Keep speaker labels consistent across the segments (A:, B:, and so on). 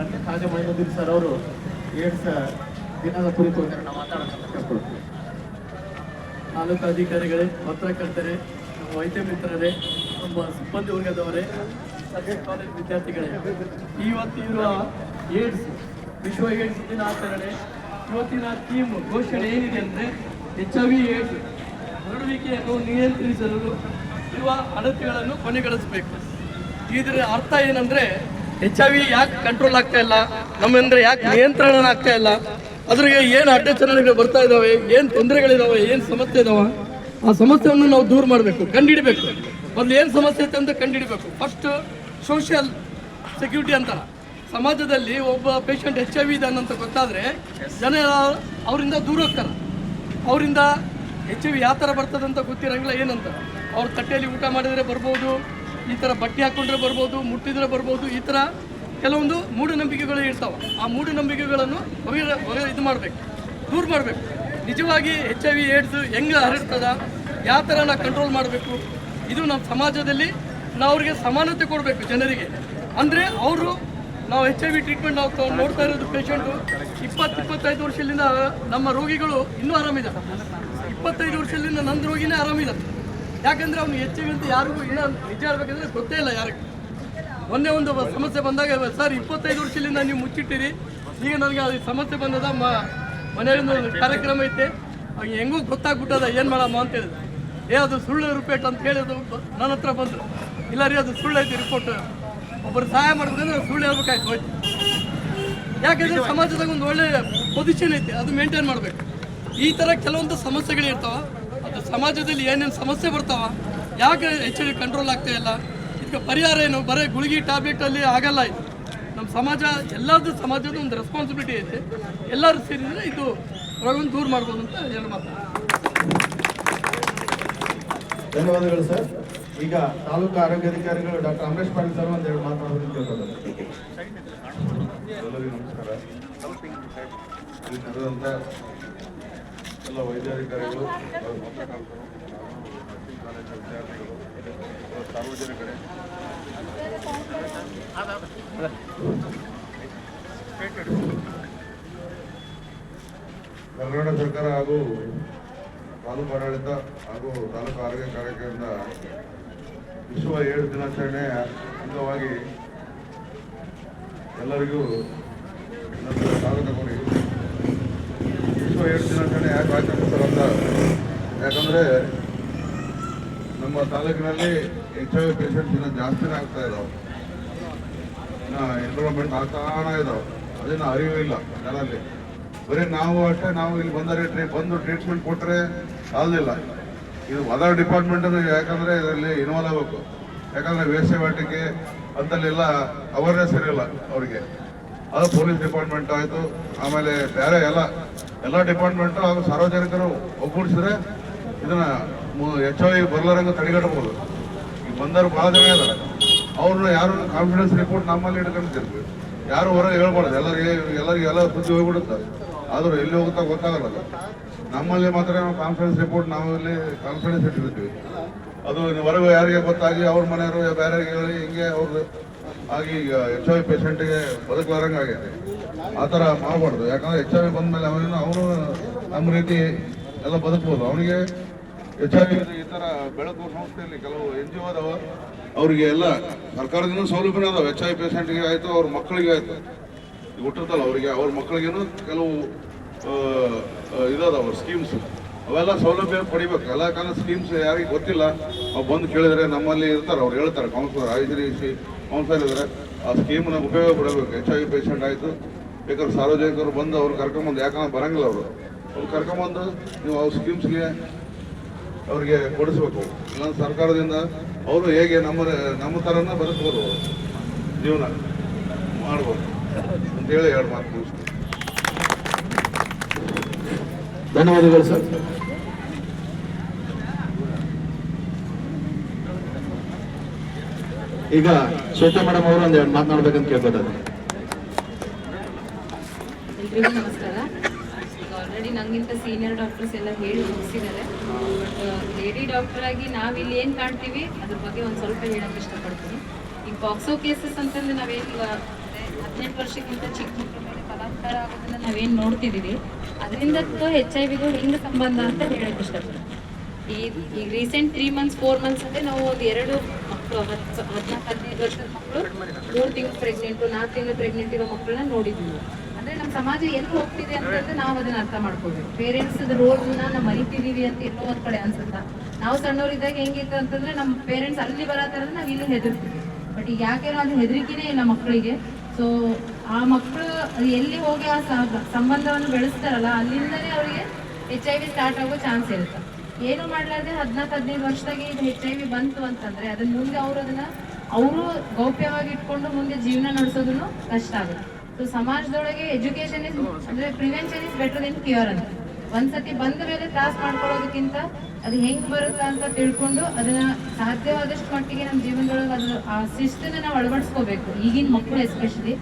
A: ಅದಕ್ಕೆ ಖಾಜಾ ಮೈನುದ್ದೀನ್ ಸರ್ ಅವರು ಏಡ್ಸ್ ದಿನದ ಕುರಿತು ಒಂದೆರಡು ತಾಲೂಕು ಅಧಿಕಾರಿಗಳೇ, ಪತ್ರಕರ್ತರೇ ವೈದ್ಯ ಮಿತ್ರರೇ, ನಮ್ಮ ಸಿಬ್ಬಂದಿ ವರ್ಗದವರೇ ಸರ್ಕಾರಿ ಕಾಲೇಜ್ ವಿದ್ಯಾರ್ಥಿಗಳೇ ಇವತ್ತಿರುವ ಏಡ್ಸ್ ವಿಶ್ವ ಏಡ್ಸ್ ದಿನಾಚರಣೆ, ಇವತ್ತಿನ ಥೀಮ್ ಘೋಷಣೆ ಏನಿದೆ ಅಂದರೆ ಎಚ್ ಐ ವಿ ಏಡ್ಸ್ ಹರಡುವಿಕೆಯನ್ನು ನಿಯಂತ್ರಿಸಲು ಇರುವ ಅಳತೆಗಳನ್ನು ಕೊನೆಗೊಳಿಸಬೇಕು. ಇದರ ಅರ್ಥ ಏನಂದ್ರೆ ಎಚ್ ಐ ವಿ ಯಾಕೆ ಕಂಟ್ರೋಲ್ ಆಗ್ತಾ ಇಲ್ಲ? ನಮ್ಮಿಂದ ಯಾಕೆ ನಿಯಂತ್ರಣ ಆಗ್ತಾ ಇಲ್ಲ? ಅದ್ರಿಗೆ ಏನು ಅಡ್ಡಚರಣೆಗಳು ಬರ್ತಾ ಇದಾವೆ? ಏನು ತೊಂದರೆಗಳಿದಾವೆ? ಏನು ಸಮಸ್ಯೆ ಇದಾವೆ? ಆ ಸಮಸ್ಯೆಯನ್ನು ನಾವು ದೂರ ಮಾಡಬೇಕು ಕಂಡುಹಿಡಬೇಕು ಮೊದಲು ಏನು ಸಮಸ್ಯೆ ಐತೆ ಅಂತ ಕಂಡುಹಿಡಬೇಕು ಫಸ್ಟ್ ಸೋಷಿಯಲ್ ಸೆಕ್ಯೂರಿಟಿ ಅಂತ. ಸಮಾಜದಲ್ಲಿ ಒಬ್ಬ ಪೇಷಂಟ್ ಎಚ್ ಐ ವಿ ಇದೆ ಅಂತ ಗೊತ್ತಾದರೆ ಜನ ಅವರಿಂದ ದೂರ ಹೋಗ್ತಾರೆ. ಅವರಿಂದ ಎಚ್ ಐ ವಿ ಯಾವ ಥರ ಬರ್ತದೆ ಅಂತ ಗೊತ್ತಿರಂಗಿಲ್ಲ. ಏನಂತ? ಅವ್ರ ತಟ್ಟೆಯಲ್ಲಿ ಊಟ ಮಾಡಿದರೆ ಬರ್ಬೋದು ಈ ಥರ ಬಟ್ಟೆ ಹಾಕ್ಕೊಂಡ್ರೆ ಬರ್ಬೋದು, ಮುಟ್ಟಿದ್ರೆ ಬರ್ಬೋದು, ಈ ಥರ ಕೆಲವೊಂದು ಮೂಢನಂಬಿಕೆಗಳು ಇರ್ತಾವೆ. ಆ ಮೂಢನಂಬಿಕೆಗಳನ್ನು ಹೊಗೆ ಹೊಗೆ ಇದು ಮಾಡಬೇಕು, ದೂರ ಮಾಡಬೇಕು. ನಿಜವಾಗಿ ಎಚ್ ಐ ವಿ ಏಡ್ಸ್ ಹೆಂಗೆ ಹರಡ್ತದ, ಯಾವ ಥರ ನಾವು ಕಂಟ್ರೋಲ್ ಮಾಡಬೇಕು, ಇದು ನಮ್ಮ ಸಮಾಜದಲ್ಲಿ ನಾವು ಅವ್ರಿಗೆ ಸಮಾನತೆ ಕೊಡಬೇಕು ಜನರಿಗೆ. ಅಂದರೆ ಅವರು ನಾವು ಎಚ್ ಐ ವಿ ಟ್ರೀಟ್ಮೆಂಟ್ ನಾವು ನೋಡ್ತಾ ಇರೋದು ಪೇಷಂಟು ಇಪ್ಪತ್ತು ಇಪ್ಪತ್ತೈದು ವರ್ಷದಿಂದ ನಮ್ಮ ರೋಗಿಗಳು ಇನ್ನೂ ಆರಾಮಿದ್ದಾರೆ. ಇಪ್ಪತ್ತೈದು ವರ್ಷದಿಂದ ನಂದು ರೋಗಿನೇ ಆರಾಮಿದ್ದಾರೆ. ಯಾಕಂದ್ರೆ ಅವ್ನು ಹೆಚ್ಚಿಗೆ ಅಂತ ಯಾರಿಗೂ ಇಲ್ಲ ನಿಜ ಹೇಳ್ಬೇಕಂದ್ರೆ ಗೊತ್ತೇ ಇಲ್ಲ ಯಾರಿಗೂ. ಮೊನ್ನೆ ಒಂದು ಸಮಸ್ಯೆ ಬಂದಾಗ ಸರ್ ಇಪ್ಪತ್ತೈದು ವರ್ಷದಿಂದ ನೀವು ಮುಚ್ಚಿಟ್ಟಿರಿ. ಈಗ ನನಗೆ ಅದು ಸಮಸ್ಯೆ ಬಂದದ ಮ ಮನೆಯಿಂದ ಒಂದು ಕಾರ್ಯಕ್ರಮ ಐತೆ. ಅವ್ನು ಹೆಂಗೂ ಗೊತ್ತಾಗ್ಬಿಟ್ಟದ ಏನು ಮಾಡಮ್ಮ ಅಂತ ಹೇಳಿದೆ ಏ ಅದು ಸುಳ್ಳು ರಿಪೋರ್ಟ್ ಅಂತ ಹೇಳಿದ್ರು ನನ್ನ ಹತ್ರ ಬಂದರು. ಇಲ್ಲ ರೀ ಅದು ಸುಳ್ಳು ಐತಿ ರಿಪೋರ್ಟ್ ಒಬ್ಬರು ಸಹಾಯ ಮಾಡ್ಬೇಕಂದ್ರೆ ಸುಳ್ಳು ಹೇಳ್ಬೇಕಾಯ್ತು ಹೋಯ್ತು. ಯಾಕಂದ್ರೆ ಸಮಾಜದಾಗ ಒಂದು ಒಳ್ಳೆ ಪೊಸಿಷನ್ ಐತಿ ಅದು ಮೇಂಟೈನ್ ಮಾಡಬೇಕು. ಈ ಥರ ಕೆಲವೊಂದು ಸಮಸ್ಯೆಗಳು ಇರ್ತಾವ. ಅದು ಸಮಾಜದಲ್ಲಿ ಏನೇನು ಸಮಸ್ಯೆ ಬರ್ತಾವ, ಯಾಕೆ ಎಚ್ ಐ ಕಂಟ್ರೋಲ್ ಆಗ್ತಾ ಇಲ್ಲ? ಇದಕ್ಕೆ ಪರಿಹಾರ ಏನು? ಬರೀ ಗುಳಿಗೆ ಟ್ಯಾಬ್ಲೆಟಲ್ಲಿ ಆಗಲ್ಲ ಇದು. ನಮ್ಮ ಸಮಾಜ ಎಲ್ಲರದ್ದು ಸಮಾಜದ ಒಂದು ರೆಸ್ಪಾನ್ಸಿಬಿಲಿಟಿ ಇದೆ. ಎಲ್ಲರೂ ಸೇರಿದರೆ ಇದು ಒಳಗೊಂದು ದೂರ ಮಾಡ್ಬೋದು ಅಂತ ಹೇಳಿ
B: ಧನ್ಯವಾದಗಳು ಸರ್. ಈಗ ತಾಲೂಕು ಆರೋಗ್ಯಾಧಿಕಾರಿಗಳು ಡಾಕ್ಟರ್ ಅಮರೇಶ್ ಪಾಟೀಲ್ ಸರ್ ಒಂದೆರಡು ಮಾತನಾಡೋದನ್ನು ಕೇಳ್ತಾರೆ
C: ಎಲ್ಲರಿಗೂ ನಮಸ್ಕಾರ. ಎಲ್ಲ ವೈದ್ಯಾಧಿಕಾರಿಗಳು ಕಾಲೇಜಿನ ವಿದ್ಯಾರ್ಥಿಗಳು ಸಾರ್ವಜನಿಕರೇ ಕರ್ನಾಟಕ ಸರ್ಕಾರ ಹಾಗೂ ತಾಲೂಕು ಆಡಳಿತ ಹಾಗೂ ತಾಲೂಕು ಆರೋಗ್ಯ ಕಾರ್ಯಕ್ರಮದ ವಿಶ್ವ ಏಳು ದಿನಾಚರಣೆ ಅಂಗವಾಗಿ ಎಲ್ಲರಿಗೂ ನನ್ನ ಸ್ವಾಗತ ಕೋರಿ. ವಿಶ್ವ ಏಳು ದಿನಾಚರಣೆ ಯಾಕೆ ನಮ್ಮ ತಾಲೂಕಿನಲ್ಲಿ ಎಚ್ ಐ ವಿ ಪೇಷಂಟ್ಸ್ ಇನ್ನೂ ಜಾಸ್ತಿನೇ ಆಗ್ತಾ ಇದಾವೆ. ಇನ್ನು ಎನ್ರೋಲ್ಮೆಂಟ್ ಆಗ್ತಾನೆ ಇದಾವೆ. ಅದನ್ನ ಅರಿವು ಇಲ್ಲ ಜನರಲ್ಲಿ. ಬರೀ ನಾವು ಅಷ್ಟೇ, ನಾವು ಇಲ್ಲಿ ಬಂದರೆ ಟ್ರೀ, ಬಂದು ಟ್ರೀಟ್ಮೆಂಟ್ ಕೊಟ್ಟರೆ ಆಗಲಿಲ್ಲ ಇದು ಅದರ್ ಡಿಪಾರ್ಟ್ಮೆಂಟ್ ಯಾಕಂದ್ರೆ ಇದರಲ್ಲಿ ಇನ್ವಾಲ್ವ್ ಆಗಬೇಕು. ಯಾಕಂದ್ರೆ ವೇಸ್ಟ್ ವಾಟಿಕೆ ಅಂತಲ್ಲೆಲ್ಲ ಅವೇರ್ನೆಸ್ ಇರಲಿಲ್ಲ ಅವರಿಗೆ. ಅದು ಪೊಲೀಸ್ ಡಿಪಾರ್ಟ್ಮೆಂಟ್ ಆಯಿತು. ಆಮೇಲೆ ಬೇರೆ ಎಲ್ಲ ಎಲ್ಲ ಡಿಪಾರ್ಟ್ಮೆಂಟು ಹಾಗೂ ಸಾರ್ವಜನಿಕರು ಒಗ್ಗೂಡಿಸಿದ್ರೆ ಇದನ್ನ ಐ ಬರ್ಲಾರಂಗ ತಡೆಗಟ್ಟಬಹುದು. ಈಗ ಬಂದವರು ಭಾಳ ಜನ ಇದ್ದಾರೆ. ಅವ್ರನ್ನ ಯಾರು ಕಾನ್ಫಿಡೆನ್ಸ್ ರಿಪೋರ್ಟ್ ನಮ್ಮಲ್ಲಿ ಇಟ್ಕೊಂಡಿರ್ತೀವಿ ಯಾರು ಹೊರಗೆ ಹೇಳ್ಬಾರ್ದು. ಎಲ್ಲರಿಗೆ ಎಲ್ಲರಿಗೆ ಎಲ್ಲ ಸುದ್ದಿ ಹೋಗ್ಬಿಡುತ್ತೆ. ಆದರೂ ಎಲ್ಲಿ ಹೋಗುತ್ತಾ ಗೊತ್ತಾಗಲ್ಲ ನಮ್ಮಲ್ಲಿ ಮಾತ್ರ ನಾವು ಕಾನ್ಫಿಡೆನ್ಸ್ ರಿಪೋರ್ಟ್ ನಾವು ಇಲ್ಲಿ ಕಾನ್ಫಿಡೆನ್ಸ್ ಇಟ್ಟಿರ್ತೀವಿ ಅದು ಹೊರಗೆ ಯಾರಿಗೆ ಗೊತ್ತಾಗಿ ಅವ್ರ ಮನೆಯವರು ಬೇರೆ ಹೇಳಿ ಹಿಂಗೆ ಅವ್ರದ್ದು ಆಗಿ ಈಗ ಎಚ್ ಐ ಪೇಷಂಟ್ಗೆ ಬದುಕಲಾರಂಗೆ ಆಗೈತೆ ಆ ಥರ ಮಾಡಬಾರ್ದು. ಯಾಕಂದ್ರೆ ಎಚ್ ಐ ವಿ ಬಂದಮೇಲೆ ಅವನೇನು ಅವನು ನಮ್ಮ ರೀತಿ ಎಲ್ಲ ಬದುಕ್ಬೋದು. ಅವನಿಗೆ ಎಚ್ ಐ ವಿ ಈ ಥರ ಬೆಳಕು ಸಂಸ್ಥೆಯಲ್ಲಿ ಕೆಲವು ಎನ್ ಜಿ ಒ ಅದಾವ ಅವರಿಗೆ ಎಲ್ಲ ಸರ್ಕಾರದಿಂದ ಸೌಲಭ್ಯ ಅದಾವೆ. ಎಚ್ ಐ ಪೇಷಂಟ್ಗೆ ಆಯಿತು, ಅವ್ರ ಮಕ್ಕಳಿಗೆ ಆಯಿತು. ಹುಟ್ಟಿರ್ತಲ್ಲ ಅವರಿಗೆ, ಅವ್ರ ಮಕ್ಕಳಿಗೇನು ಕೆಲವು ಇದಾದವ ಸ್ಕೀಮ್ಸ್ ಅವೆಲ್ಲ ಸೌಲಭ್ಯ ಪಡಿಬೇಕು. ಎಲ್ಲ ಕಾಲ ಸ್ಕೀಮ್ಸ್ ಯಾರಿಗೆ ಗೊತ್ತಿಲ್ಲ. ಅವ್ರು ಬಂದು ಕೇಳಿದ್ರೆ ನಮ್ಮಲ್ಲಿ ಇರ್ತಾರೆ, ಅವ್ರು ಹೇಳ್ತಾರೆ ಕೌನ್ಸಿಲರ್ ಐಜಿ ಸಿ ಕೌನ್ಸಿಲರ್ ಇದ್ದಾರೆ ಆ ಸ್ಕೀಮ್ನ ಉಪಯೋಗ ಪಡಬೇಕು. ಎಚ್ ಐ ಪೇಷಂಟ್ ಆಯಿತು. ಬೇಕಾದ್ರೆ ಸಾರ್ವಜನಿಕರು ಬಂದು ಅವ್ರು ಕರ್ಕೊಂಬಂದು, ಯಾಕಂದ್ರೆ ಬರಂಗಿಲ್ಲ ಅವರು. ಅವ್ರು ಕರ್ಕೊಂಬಂದು ನೀವು ಅವ್ರ ಸ್ಕೀಮ್ಸ್ಗೆ ಅವ್ರಿಗೆ ಕೊಡಿಸ್ಬೇಕು. ಇಲ್ಲಾಂದ್ರೆ ಸರ್ಕಾರದಿಂದ ಅವರು ಹೇಗೆ ನಮ್ಮ ನಮ್ಮ ಥರನ ಬದುಕ್ಬೋದು. ಜೀವನ ಮಾಡ್ಬೋದು. ಅಂತೇಳಿ ಎರಡು ಮಾತು
B: ಧನ್ಯವಾದಗಳು ಸರ್. ಈಗ ಶ್ವೇತಾ ಮೇಡಮ್ ಅವರು ಒಂದೆರಡು ಮಾತನಾಡ್ಬೇಕಂತ ಕೇಳ್ಕೊತಾರೆ
D: ನಮಸ್ಕಾರ. ಆಲ್ರೆಡಿ ನಂಗಿಂತ ಸೀನಿಯರ್ ಡಾಕ್ಟರ್ಸ್ ಎಲ್ಲ ಹೇಳಿ ಮುಗಿಸಿದ್ದಾರೆ. ಲೇಡಿ ಡಾಕ್ಟರ್ ಆಗಿ ನಾವು ಇಲ್ಲಿ ಏನು ಕಾಣ್ತೀವಿ, ಅದ್ರ ಬಗ್ಗೆ ಒಂದ್ ಸ್ವಲ್ಪ ಹೇಳಕ್ಕೆ ಇಷ್ಟಪಡ್ತೀನಿ. ಈಗ ಬಾಕ್ಸೋ ಕೇಸಸ್ ಅಂತಂದ್ರೆ ನಾವೇನು ಹದಿನೆಂಟು ವರ್ಷಕ್ಕಿಂತ ಚಿಕ್ಕ ಮಕ್ಕಳ ಮೇಲೆ ಬಲಾತ್ಕಾರ ಆಗೋದನ್ನ ನಾವೇನು ನೋಡ್ತಿದ್ದೀವಿ ಅದರಿಂದ ಹೆಚ್ ಐ ವಿಗೂ ಹೆಂಗೆ ಸಂಬಂಧ ಅಂತ ಹೇಳಕ್ ಇಷ್ಟಪಡ್ತೀನಿ. ಈ ಈಗ recent three months four months ಅಂದ್ರೆ ನಾವು ಒಂದು ಎರಡು ಮಕ್ಕಳು ಹದಿನೈದು ಮಕ್ಕಳು ಮೂರು ತಿಂಗಳು ಪ್ರೆಗ್ನೆಂಟು ನಾಲ್ಕು ತಿಂಗಳು ಪ್ರೆಗ್ನೆಂಟ್ ಇರೋ ಮಕ್ಕಳನ್ನ ನೋಡಿದ್ವಿ. ಅಂದ್ರೆ ನಮ್ಮ ಸಮಾಜ ಎಲ್ಲಿ ಹೋಗ್ತಿದೆ ಅಂತಂದ್ರೆ ನಾವು ಅದನ್ನ ಅರ್ಥ ಮಾಡ್ಕೋಬೇಕು ಪೇರೆಂಟ್ಸ್ ರೋಲ್ನ ನಾವು ಮರಿತಿದೀವಿ ಅಂತ ಎಲ್ಲೋ ಒಂದ್ ಕಡೆ ಅನ್ಸುತ್ತ? ನಾವು ಸಣ್ಣವರಿದ್ದಾಗ ಹೆಂಗಿತ್ತು ಅಂತಂದ್ರೆ ನಮ್ಮ ಪೇರೆಂಟ್ಸ್ ಅಲ್ಲಿ ಬರತ್ತಾರ ನಾವು ಇಲ್ಲಿ ಹೆದರ್ತೀವಿ. ಬಟ್ ಯಾಕೆ ಅದು ಹೆದರಿಕೆನೇ ಇಲ್ಲ ಮಕ್ಕಳಿಗೆ. ಸೊ ಆ ಮಕ್ಕಳು ಎಲ್ಲಿ ಹೋಗಿ ಆ ಸಂಬಂಧವನ್ನು ಬೆಳೆಸ್ತಾರಲ್ಲ ಅಲ್ಲಿಂದನೇ ಅವರಿಗೆ ಎಚ್ ಐ ವಿ ಸ್ಟಾರ್ಟ್ ಆಗೋ ಚಾನ್ಸ್ ಇರುತ್ತೆ. ಏನು ಮಾಡ್ಲಾರ್ದೆ ಹದಿನಾಲ್ಕು ಹದಿನೈದು ವರ್ಷದಾಗೆ ಇದು ಹೆಚ್ ಐ ವಿ ಬಂತು ಅಂತಂದ್ರೆ ಅದನ್ನ ಮುಂದೆ ಅವರು ಅದನ್ನ ಅವರು ಗೌಪ್ಯವಾಗಿ ಇಟ್ಕೊಂಡು ಮುಂದೆ ಜೀವನ ನಡೆಸೋದನ್ನು ಕಷ್ಟ ಆಗುತ್ತೆ. ಸೊ ಸಮಾಜದೊಳಗೆ ಎಜುಕೇಶನ್ ಇಸ್ ಅಂದ್ರೆ prevention is better than cure ಅಂತ. ಒಂದ್ಸತಿ ಬಂದ ಮೇಲೆ ತ್ರಾಸ ಮಾಡ್ಕೊಳ್ಳೋದಕ್ಕಿಂತ ಅದು ಹೆಂಗ್ ಬರುತ್ತಾ ಅಂತ ತಿಳ್ಕೊಂಡು ಅದನ್ನ ಸಾಧ್ಯವಾದಷ್ಟು ಮಟ್ಟಿಗೆ ನಮ್ಮ ಜೀವನದೊಳಗೆ ಅದ್ರ ಆ ಶಿಸ್ತನ್ನ ನಾವು ಅಳವಡಿಸ್ಕೋಬೇಕು. ಈಗಿನ ಮಕ್ಕಳು ಎಸ್ಪೆಷಲಿ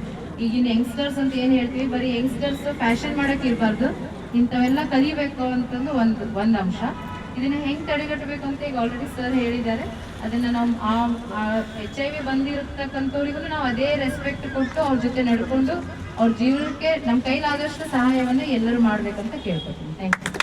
D: ಈಗಿನ ಯಂಗ್ಸ್ಟರ್ಸ್ ಅಂತ ಏನ್ ಹೇಳ್ತೀವಿ, ಬರೀ ಯಂಗ್ಸ್ಟರ್ಸ್ ಫ್ಯಾಷನ್ ಮಾಡಕ್ ಇರಬಾರ್ದು, ಇಂಥವೆಲ್ಲ ಕಲಿಬೇಕು ಅಂತಂದು ಒಂದು ಒಂದು ಅಂಶ. ಇದನ್ನ ಹೆಂಗ್ ತಡೆಗಟ್ಟಬೇಕು ಅಂತ ಈಗ ಆಲ್ರೆಡಿ ಸರ್ ಹೇಳಿದ್ದಾರೆ. ಅದನ್ನ ನಾವು ಆ ಎಚ್ ಐ ವಿ ಬಂದಿರತಕ್ಕಂಥವ್ರಿಗೂ ನಾವು ಅದೇ ರೆಸ್ಪೆಕ್ಟ್ ಕೊಟ್ಟು ಅವ್ರ ಜೊತೆ ನಡ್ಕೊಂಡು ಅವ್ರ ಜೀವನಕ್ಕೆ ನಮ್ಮ ಕೈಲಾದಷ್ಟು ಸಹಾಯವನ್ನು ಎಲ್ಲರೂ ಮಾಡಬೇಕಂತ ಕೇಳ್ಕೊತೀನಿ. Thank you